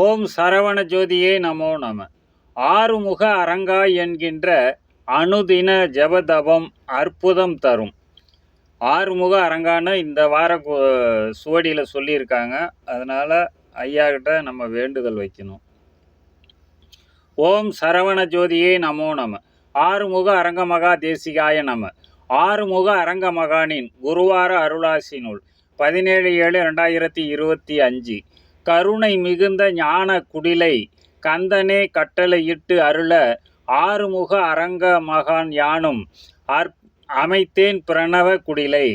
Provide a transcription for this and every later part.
ஓம் சரவண ஜோதியே நமோ நம. ஆறுமுக அரங்கா என்கின்ற அனுதின ஜபதபம் அற்புதம் தரும். ஆறுமுக அரங்கான்னு இந்த வார சுவடியில் சொல்லியிருக்காங்க. அதனால் ஐயா கிட்ட நம்ம வேண்டுதல் வைக்கணும். ஓம் சரவண ஜோதியே நமோ நம. ஆறுமுக அரங்கமகா தேசிகாய நம. ஆறுமுக அரங்க மகானின் குருவார அருளாசி நூல் பதினேழு ஏழு ரெண்டாயிரத்தி இருபத்தி அஞ்சு. கருணை மிகுந்த ஞான குடிலை கந்தனே கட்டளையிட்டு அருள ஆறுமுக அரங்க மகான் யானும் அற் அமைத்தேன் பிரணவ குடிலை.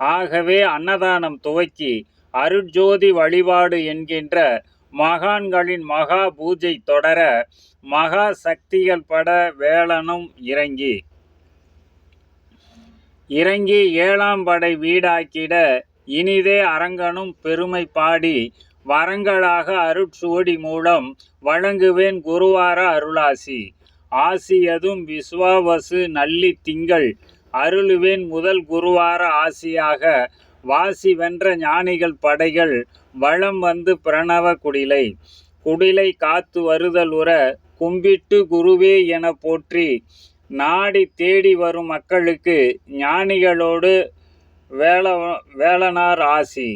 ஆகவே அன்னதானம் துவக்கி அருட்ஜோதி வழிபாடு என்கின்ற மகான்களின் மகா பூஜை தொடர மகா சக்திகள் பட வேளனும் இறங்கி. இறங்கி ஏழாம் படை வீடாக்கிட இனிதே அரங்கனும் பெருமை பாடி வரங்களாக அருட்சுவடி மூலம் வழங்குவேன் குருவார அருளாசி. ஆசியதும் விஸ்வாவசு நல்லி திங்கள். அருளுவேன் முதல் குருவார ஆசியாக. வாசி வென்ற ஞானிகள் படைகள் வளம் வந்து பிரணவ குடிலை. குடிலை காத்து வருதல் உற கும்பிட்டு குருவே என போற்றி. நாடி தேடி வரும் மக்களுக்கு ஞானிகளோடு வேள வேளனார் ஆசி.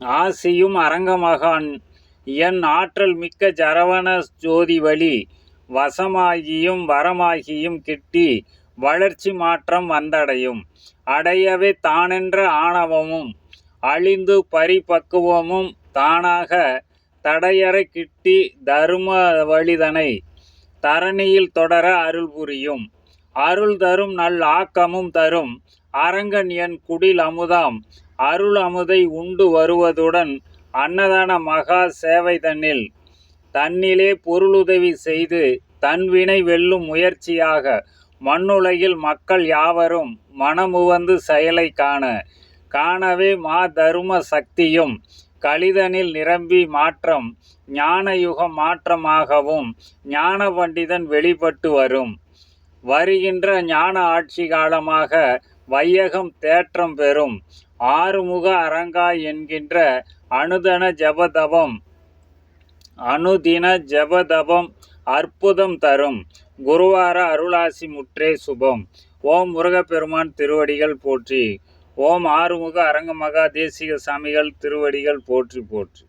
ஆசியும் அரங்கமகான் என் ஆற்றல் மிக்க ஜரவண ஜோதி வழி வசமாகியும் வரமாகியும் கிட்டி வளர்ச்சி மாற்றம் வந்தடையும். அடையவே தானென்ற ஆணவமும் அழிந்து பரிபக்குவமும் தானாக தடையற கிட்டி தரும வழிதனை தரணியில் தொடர அருள் புரியும். அருள் தரும் நல் ஆக்கமும் தரும் அரங்கன் என் குடில் அமுதாம். அருள் அமுதை உண்டு வருவதுடன் அன்னதான மகா சேவை தன்னில். தன்னிலே பொருளுதவி செய்து தன்வினை வெல்லும் முயற்சியாக மண்ணுலகில் மக்கள் யாவரும் மனமுவந்து செயலை காண. காணவே மா தரும சக்தியும் கலிதனில் நிரம்பி மாற்றம் ஞான யுகம் மாற்றமாகவும் ஞான பண்டிதன் வெளிப்பட்டு வரும். வருகின்ற ஞான ஆட்சி காலமாக வையகம் தேற்றம் பெறும். ஆறுமுக அரங்கா என்கின்ற அனுதன ஜபதபம். அனுதின ஜபதபம் அற்புதம் தரும். குருவார அருளாசி முற்றே சுபம். ஓம் முருகப்பெருமான் திருவடிகள் போற்றி. ஓம் ஆறுமுக அரங்கமகா தேசிக சாமிகள் திருவடிகள் போற்றி போற்றி.